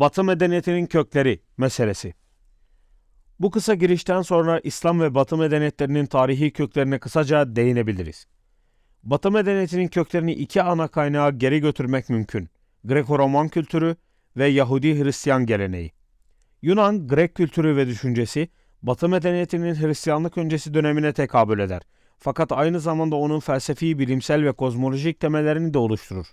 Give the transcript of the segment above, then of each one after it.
Batı medeniyetinin kökleri meselesi. Bu kısa girişten sonra İslam ve Batı medeniyetlerinin tarihi köklerine kısaca değinebiliriz. Batı medeniyetinin köklerini iki ana kaynağa geri götürmek mümkün. Greko-Roman kültürü ve Yahudi-Hristiyan geleneği. Yunan, Grek kültürü ve düşüncesi, Batı medeniyetinin Hristiyanlık öncesi dönemine tekabül eder. Fakat aynı zamanda onun felsefi, bilimsel ve kozmolojik temellerini de oluşturur.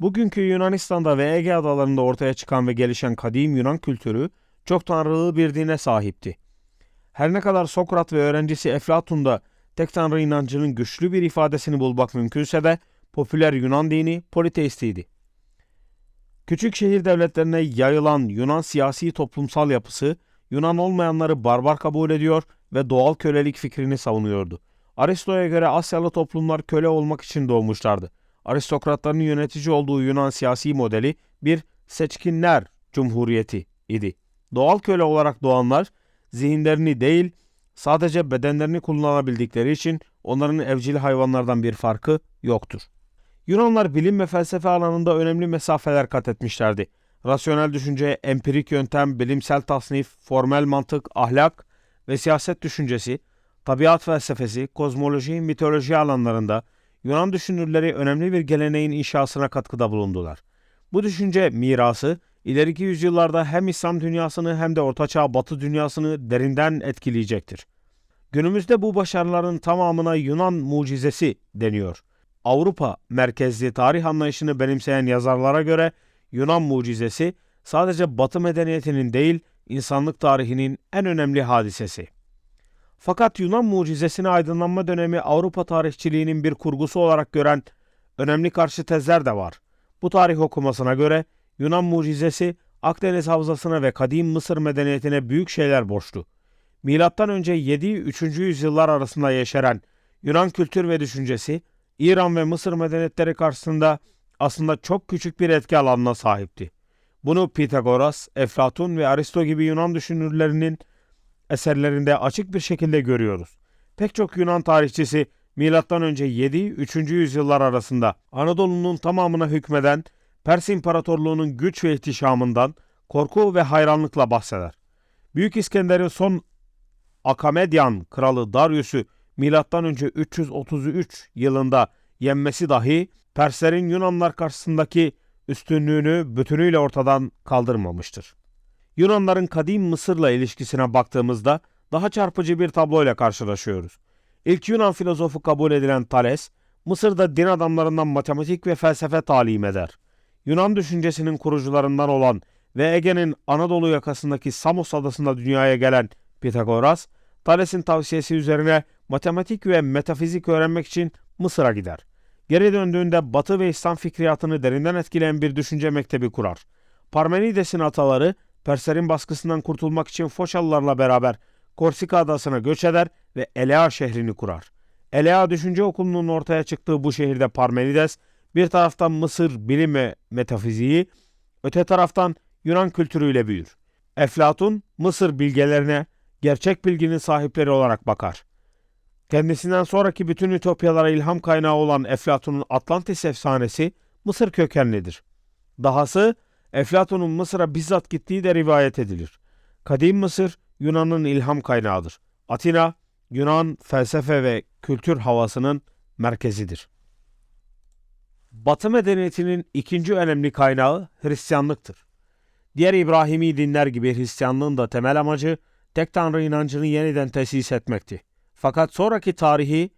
Bugünkü Yunanistan'da ve Ege adalarında ortaya çıkan ve gelişen kadim Yunan kültürü çok tanrılı bir dine sahipti. Her ne kadar Sokrat ve öğrencisi Eflatun'da tek tanrı inancının güçlü bir ifadesini bulmak mümkünse de popüler Yunan dini politeistiydi. Küçük şehir devletlerine yayılan Yunan siyasi toplumsal yapısı Yunan olmayanları barbar kabul ediyor ve doğal kölelik fikrini savunuyordu. Aristo'ya göre Asyalı toplumlar köle olmak için doğmuşlardı. Aristokratların yönetici olduğu Yunan siyasi modeli bir seçkinler cumhuriyeti idi. Doğal köle olarak doğanlar zihinlerini değil sadece bedenlerini kullanabildikleri için onların evcil hayvanlardan bir farkı yoktur. Yunanlar bilim ve felsefe alanında önemli mesafeler kat etmişlerdi. Rasyonel düşünce, empirik yöntem, bilimsel tasnif, formel mantık, ahlak ve siyaset düşüncesi, tabiat felsefesi, kozmoloji, mitoloji alanlarında Yunan düşünürleri önemli bir geleneğin inşasına katkıda bulundular. Bu düşünce mirası ileriki yüzyıllarda hem İslam dünyasını hem de Ortaçağ Batı dünyasını derinden etkileyecektir. Günümüzde bu başarıların tamamına Yunan mucizesi deniyor. Avrupa merkezli tarih anlayışını benimseyen yazarlara göre Yunan mucizesi sadece Batı medeniyetinin değil, insanlık tarihinin en önemli hadisesi. Fakat Yunan mucizesini aydınlanma dönemi Avrupa tarihçiliğinin bir kurgusu olarak gören önemli karşı tezler de var. Bu tarih okumasına göre Yunan mucizesi Akdeniz Havzası'na ve kadim Mısır medeniyetine büyük şeyler borçlu. Milattan önce 7-3. yüzyıllar arasında yeşeren Yunan kültür ve düşüncesi İran ve Mısır medeniyetleri karşısında aslında çok küçük bir etki alanına sahipti. Bunu Pitagoras, Eflatun ve Aristo gibi Yunan düşünürlerinin eserlerinde açık bir şekilde görüyoruz. Pek çok Yunan tarihçisi M.Ö. 7-3. yüzyıllar arasında Anadolu'nun tamamına hükmeden Pers İmparatorluğu'nun güç ve ihtişamından korku ve hayranlıkla bahseder. Büyük İskender'in son Akamedyan kralı Darius'u M.Ö. 333 yılında yenmesi dahi Perslerin Yunanlar karşısındaki üstünlüğünü bütünüyle ortadan kaldırmamıştır. Yunanların kadim Mısır'la ilişkisine baktığımızda daha çarpıcı bir tabloyla karşılaşıyoruz. İlk Yunan filozofu kabul edilen Thales, Mısır'da din adamlarından matematik ve felsefe talim eder. Yunan düşüncesinin kurucularından olan ve Ege'nin Anadolu yakasındaki Samos adasında dünyaya gelen Pitagoras, Thales'in tavsiyesi üzerine matematik ve metafizik öğrenmek için Mısır'a gider. Geri döndüğünde Batı ve İslam fikriyatını derinden etkileyen bir düşünce mektebi kurar. Parmenides'in ataları Perslerin baskısından kurtulmak için Foşalılarla beraber Korsika adasına göç eder ve Elea şehrini kurar. Elea düşünce okulunun ortaya çıktığı bu şehirde Parmenides bir taraftan Mısır bilim ve metafiziği, öte taraftan Yunan kültürüyle büyür. Eflatun Mısır bilgelerine gerçek bilginin sahipleri olarak bakar. Kendisinden sonraki bütün ütopyalara ilham kaynağı olan Eflatun'un Atlantis efsanesi Mısır kökenlidir. Dahası Eflatun'un Mısır'a bizzat gittiği de rivayet edilir. Kadim Mısır Yunan'ın ilham kaynağıdır. Atina, Yunan felsefe ve kültür havasının merkezidir. Batı medeniyetinin ikinci önemli kaynağı Hristiyanlıktır. Diğer İbrahimi dinler gibi Hristiyanlığın da temel amacı tek tanrı inancını yeniden tesis etmekti. Fakat sonraki tarihi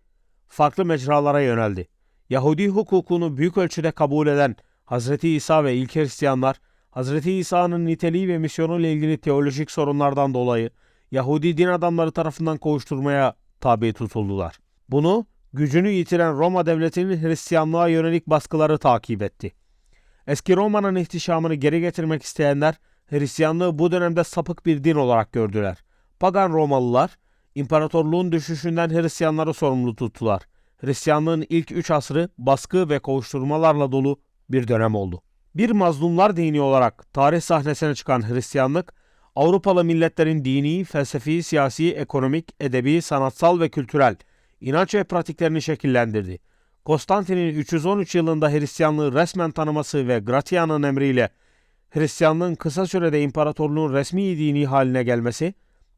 farklı mecralara yöneldi. Yahudi hukukunu büyük ölçüde kabul eden Hz. İsa ve ilk Hristiyanlar, Hz. İsa'nın niteliği ve misyonu ile ilgili teolojik sorunlardan dolayı Yahudi din adamları tarafından kovuşturmaya tabi tutuldular. Bunu gücünü yitiren Roma devletinin Hristiyanlığa yönelik baskıları takip etti. Eski Roma'nın ihtişamını geri getirmek isteyenler Hristiyanlığı bu dönemde sapık bir din olarak gördüler. Pagan Romalılar imparatorluğun düşüşünden Hristiyanları sorumlu tuttular. Hristiyanlığın ilk üç asrı baskı ve kovuşturmalarla dolu bir dönem oldu. Bir mazlumlar dini olarak tarih sahnesine çıkan Hristiyanlık, Avrupalı milletlerin dini, felsefi, siyasi, ekonomik, edebi, sanatsal ve kültürel inanç ve pratiklerini şekillendirdi. Konstantin'in 313 yılında Hristiyanlığı resmen tanıması ve Gratian'ın emriyle Hristiyanlığın kısa sürede imparatorluğun resmi dini haline gelmesi,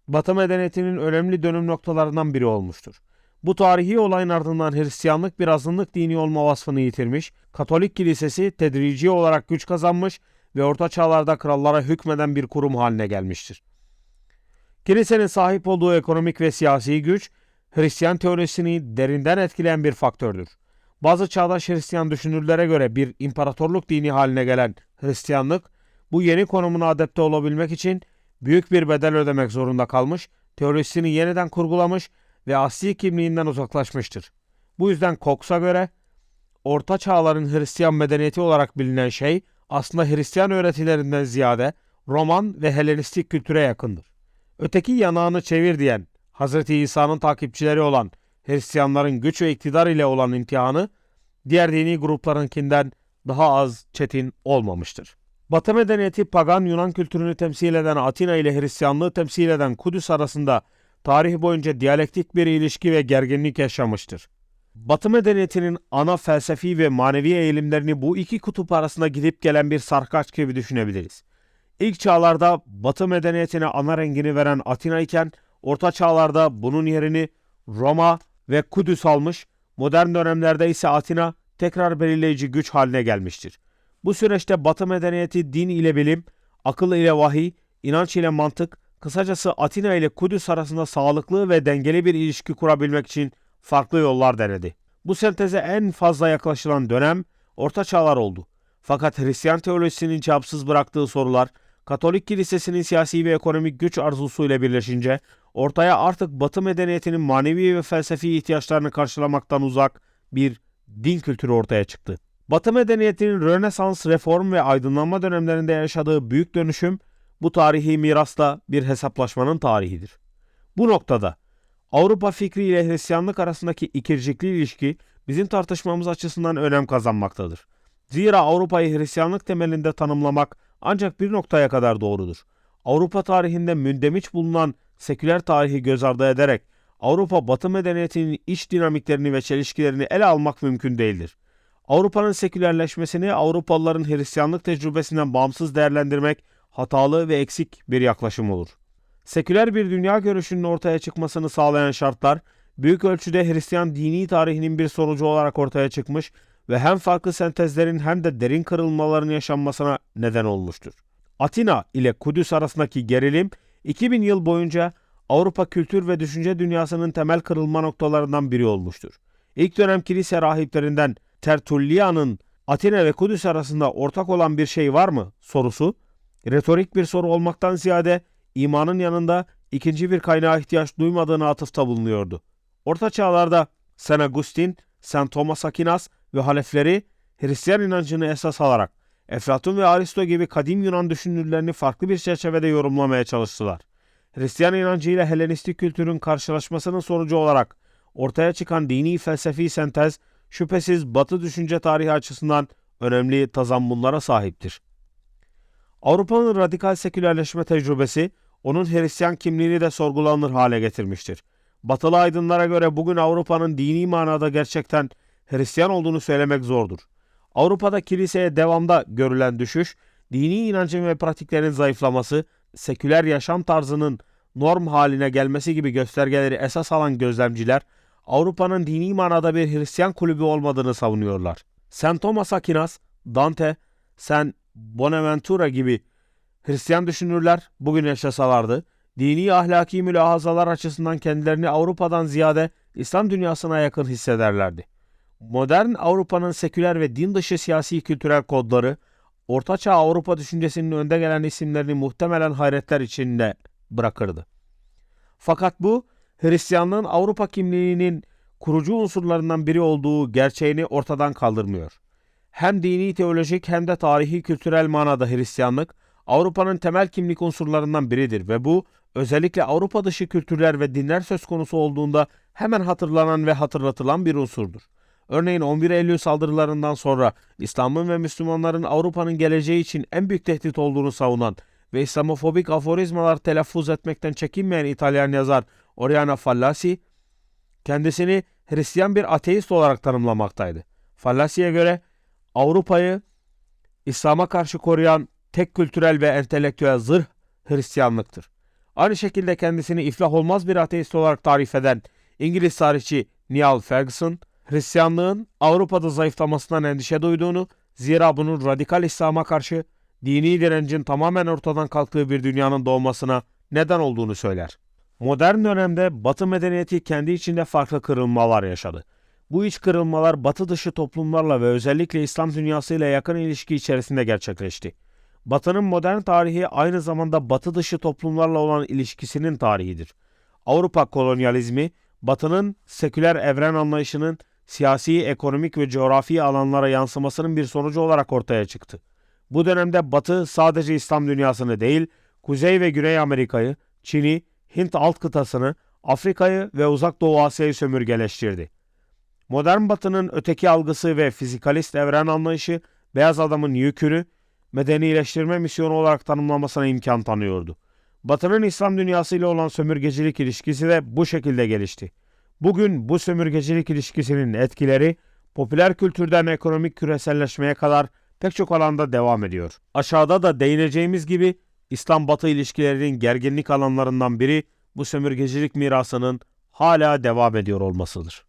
Batı medeniyetinin önemli dönüm noktalarından biri olmuştur. Bu tarihi olayın ardından Hristiyanlık bir azınlık dini olma vasfını yitirmiş, Katolik kilisesi tedrici olarak güç kazanmış ve Orta Çağlarda krallara hükmeden bir kurum haline gelmiştir. Kilisenin sahip olduğu ekonomik ve siyasi güç, Hristiyan teorisini derinden etkileyen bir faktördür. Bazı çağdaş Hristiyan düşünürlere göre bir imparatorluk dini haline gelen Hristiyanlık, bu yeni konumuna adapte olabilmek için büyük bir bedel ödemek zorunda kalmış, teorisini yeniden kurgulamış ve asli kimliğinden uzaklaşmıştır. Bu yüzden Cox'a göre Orta Çağların Hristiyan medeniyeti olarak bilinen şey aslında Hristiyan öğretilerinden ziyade Roman ve Helenistik kültüre yakındır. Öteki yanağını çevir diyen Hz. İsa'nın takipçileri olan Hristiyanların güç ve iktidar ile olan imtihanı diğer dini gruplarınkinden daha az çetin olmamıştır. Batı medeniyeti pagan Yunan kültürünü temsil eden Atina ile Hristiyanlığı temsil eden Kudüs arasında tarih boyunca diyalektik bir ilişki ve gerginlik yaşamıştır. Batı medeniyetinin ana felsefi ve manevi eğilimlerini bu iki kutup arasında gidip gelen bir sarkaç gibi düşünebiliriz. İlk çağlarda Batı medeniyetine ana rengini veren Atina iken Orta çağlarda bunun yerini Roma ve Kudüs almış, modern dönemlerde ise Atina tekrar belirleyici güç haline gelmiştir. Bu süreçte Batı medeniyeti din ile bilim, akıl ile vahiy, inanç ile mantık, kısacası Atina ile Kudüs arasında sağlıklı ve dengeli bir ilişki kurabilmek için farklı yollar denedi. Bu senteze en fazla yaklaşılan dönem Orta Çağlar oldu. Fakat Hristiyan teolojisinin cevapsız bıraktığı sorular, Katolik kilisesinin siyasi ve ekonomik güç arzusuyla birleşince ortaya artık Batı medeniyetinin manevi ve felsefi ihtiyaçlarını karşılamaktan uzak bir din kültürü ortaya çıktı. Batı medeniyetinin Rönesans, Reform ve Aydınlanma dönemlerinde yaşadığı büyük dönüşüm bu tarihi mirasla bir hesaplaşmanın tarihidir. Bu noktada Avrupa fikri ile Hristiyanlık arasındaki ikircikli ilişki bizim tartışmamız açısından önem kazanmaktadır. Zira Avrupa'yı Hristiyanlık temelinde tanımlamak ancak bir noktaya kadar doğrudur. Avrupa tarihinde mündemiş bulunan seküler tarihi göz ardı ederek Avrupa Batı medeniyetinin iç dinamiklerini ve çelişkilerini ele almak mümkün değildir. Avrupa'nın sekülerleşmesini Avrupalıların Hristiyanlık tecrübesinden bağımsız değerlendirmek hatalı ve eksik bir yaklaşım olur. Seküler bir dünya görüşünün ortaya çıkmasını sağlayan şartlar büyük ölçüde Hristiyan dini tarihinin bir sonucu olarak ortaya çıkmış ve hem farklı sentezlerin hem de derin kırılmaların yaşanmasına neden olmuştur. Atina ile Kudüs arasındaki gerilim 2000 yıl boyunca Avrupa kültür ve düşünce dünyasının temel kırılma noktalarından biri olmuştur. İlk dönem kilise rahiplerinden Tertullian'ın Atina ve Kudüs arasında ortak olan bir şey var mı sorusu, retorik bir soru olmaktan ziyade imanın yanında ikinci bir kaynağa ihtiyaç duymadığını atıfta bulunuyordu. Orta çağlarda St. Augustin, St. Thomas Aquinas ve halefleri Hristiyan inancını esas alarak Eflatun ve Aristo gibi kadim Yunan düşünürlerini farklı bir çerçevede yorumlamaya çalıştılar. Hristiyan inancı ile Helenistik kültürün karşılaşmasının sonucu olarak ortaya çıkan dini felsefi sentez şüphesiz Batı düşünce tarihi açısından önemli tazammunlara sahiptir. Avrupa'nın radikal sekülerleşme tecrübesi onun Hristiyan kimliğini de sorgulanır hale getirmiştir. Batılı aydınlara göre bugün Avrupa'nın dini manada gerçekten Hristiyan olduğunu söylemek zordur. Avrupa'da kiliseye devamda görülen düşüş, dini inancın ve pratiklerin zayıflaması, seküler yaşam tarzının norm haline gelmesi gibi göstergeleri esas alan gözlemciler, Avrupa'nın dini manada bir Hristiyan kulübü olmadığını savunuyorlar. St. Thomas Aquinas, Dante, St. Bonaventura gibi Hristiyan düşünürler bugün yaşasalardı, dini ahlaki mülahazalar açısından kendilerini Avrupa'dan ziyade İslam dünyasına yakın hissederlerdi. Modern Avrupa'nın seküler ve din dışı siyasi kültürel kodları, Ortaçağ Avrupa düşüncesinin önde gelen isimlerini muhtemelen hayretler içinde bırakırdı. Fakat bu, Hristiyanlığın Avrupa kimliğinin kurucu unsurlarından biri olduğu gerçeğini ortadan kaldırmıyor. Hem dini teolojik hem de tarihi kültürel manada Hristiyanlık, Avrupa'nın temel kimlik unsurlarından biridir ve bu özellikle Avrupa dışı kültürler ve dinler söz konusu olduğunda hemen hatırlanan ve hatırlatılan bir unsurdur. Örneğin 11 Eylül saldırılarından sonra İslam'ın ve Müslümanların Avrupa'nın geleceği için en büyük tehdit olduğunu savunan ve İslamofobik aforizmalar telaffuz etmekten çekinmeyen İtalyan yazar Oriana Fallaci, kendisini Hristiyan bir ateist olarak tanımlamaktaydı. Fallaci'ye göre Avrupa'yı İslam'a karşı koruyan tek kültürel ve entelektüel zırh Hristiyanlıktır. Aynı şekilde kendisini iflah olmaz bir ateist olarak tarif eden İngiliz tarihçi Niall Ferguson, Hristiyanlığın Avrupa'da zayıflamasından endişe duyduğunu, zira bunun radikal İslam'a karşı dini direncin tamamen ortadan kalktığı bir dünyanın doğmasına neden olduğunu söyler. Modern dönemde Batı medeniyeti kendi içinde farklı kırılmalar yaşadı. Bu iç kırılmalar Batı dışı toplumlarla ve özellikle İslam dünyasıyla yakın ilişki içerisinde gerçekleşti. Batı'nın modern tarihi aynı zamanda Batı dışı toplumlarla olan ilişkisinin tarihidir. Avrupa kolonyalizmi, Batı'nın seküler evren anlayışının siyasi, ekonomik ve coğrafi alanlara yansımasının bir sonucu olarak ortaya çıktı. Bu dönemde Batı sadece İslam dünyasını değil, Kuzey ve Güney Amerika'yı, Çin'i, Hint alt kıtasını, Afrika'yı ve Uzak Doğu Asya'yı sömürgeleştirdi. Modern Batı'nın öteki algısı ve fizikalist evren anlayışı beyaz adamın yükünü medenileştirme misyonu olarak tanımlamasına imkan tanıyordu. Batı'nın İslam dünyasıyla olan sömürgecilik ilişkisi de bu şekilde gelişti. Bugün bu sömürgecilik ilişkisinin etkileri popüler kültürden ekonomik küreselleşmeye kadar pek çok alanda devam ediyor. Aşağıda da değineceğimiz gibi İslam-Batı ilişkilerinin gerginlik alanlarından biri bu sömürgecilik mirasının hala devam ediyor olmasıdır.